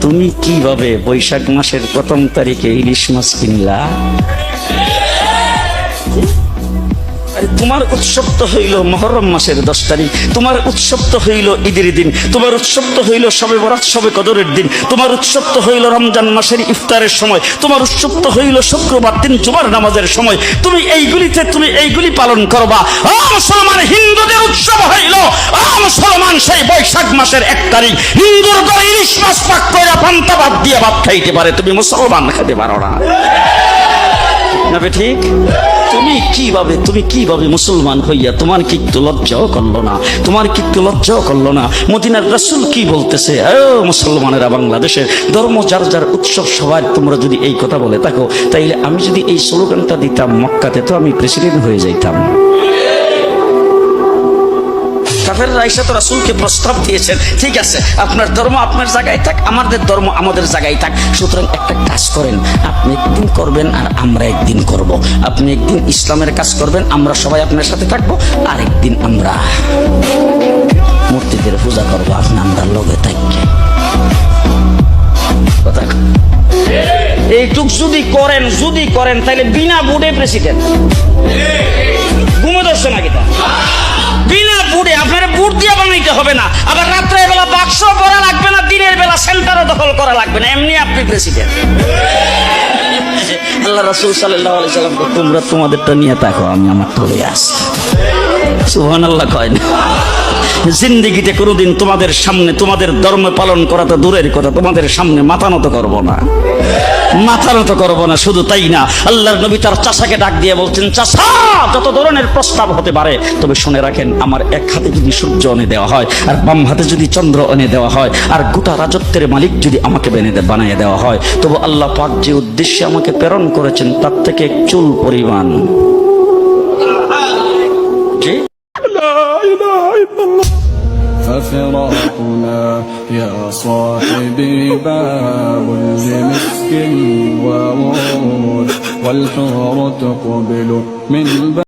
তুমি কীভাবে বৈশাখ মাসের প্রথম তারিখে ইলিশ মাছ কিনলা? তোমার উৎসব তো হইল মহরম মাসের দশ তারিখ, তোমার উৎসব তো হইল ঈদের দিন, তোমার উৎসব তো হইল সবে বরাত, সবে কদরের দিন, তোমার উৎসব তো হইল রমজান মাসের ইফতারের সময়, তোমার উৎসব তো হইল শুক্রবার দিন জুমার নামাজের সময়, তুমি এইগুলিতে তুমি এইগুলি পালন করবা। ও মুসলমান, হিন্দুদের উৎসব হইল মুসলমান সেই বৈশাখ মাসের এক তারিখ, হিন্দুর ঘরে ইলিশ মাছ পাক করে পান্তা ভাত দিয়ে ভাত খাইতে পারে, তুমি মুসলমান খেতে পারো না। ঠিক? তুমি কীভাবে তুমি কীভাবে মুসলমান হইয়া তোমার কি লজ্জাও করল না? তোমার কি লজ্জাও করল না? মদিনার রসুল কি বলতেছে? ও মুসলমানেরা বাংলাদেশের ধর্ম যার যার উৎসব, সবার তোমরা যদি এই কথা বলে থাকো, তাইলে আমি যদি এই স্লোগানটা দিতাম মক্কাতে, তো আমি প্রেসিডেন্ট হয়ে যাইতাম। কাফেররা আইসা তো রাসূলকে প্রস্তাব দিয়েছেন। ঠিক আছে, আপনার ধর্ম আপনার জায়গায় থাক, আমাদের ধর্ম আমাদের জায়গায় থাক। সুতরাং একটা কাজ করেন, আপনি একদিন করবেন আর আমরা একদিন করব। আপনি একদিন ইসলামের কাজ করবেন, আমরা সবাই আপনার সাথে থাকব আর একদিন আমরা মূর্তিদের পূজা করব, আপনি আমরা লগে থাকি। কথা এইটুক যদি করেন যদি করেন, তাহলে বিনা বুড়ে প্রেসিডেন্ট। ঘুমে ধরছে বিনা বুট দিয়ে বানাইতে হবে না। আবার রাত্রে বেলা বাক্স করা লাগবে না, দিনের বেলা সেন্টারও দখল করা লাগবে না। এমনি আপনি প্রেসিডেন্ট আল্লাহ রাসুল সাল্লাহ আলাইহি সাল্লাম তোমরা তোমাদেরটা নিয়ে থাকো, আমি আমার তলে আসি সুহান আল্লাহ কয় না। জিন্দিগিতে কোনোদিন তোমাদের সামনে, তোমাদের ধর্ম পালন করা তো দূরের কথা, তোমাদের সামনে মাথা নত করব না। মাথা নত করব না, শুধু তাই না, আল্লাহর নবী তার চাষাকে ডাক দিয়ে বলছেন, চাষা, যত ধরনের প্রস্তাব হতে পারে, তবে শুনে রাখেন, আমার এক হাতে যদি সূর্য এনে দেওয়া হয়, আর বাম হাতে যদি চন্দ্র এনে দেওয়া হয়, আর গোটা রাজত্বের মালিক যদি আমাকে বেনে বানিয়ে দেওয়া হয়, তবু আল্লাহ পাক যে উদ্দেশ্যে আমাকে প্রেরণ করেছেন, তার থেকে চুল পরিমাণ ففراقنا يا صاحبي باب لمسك وورود والحور تقبل من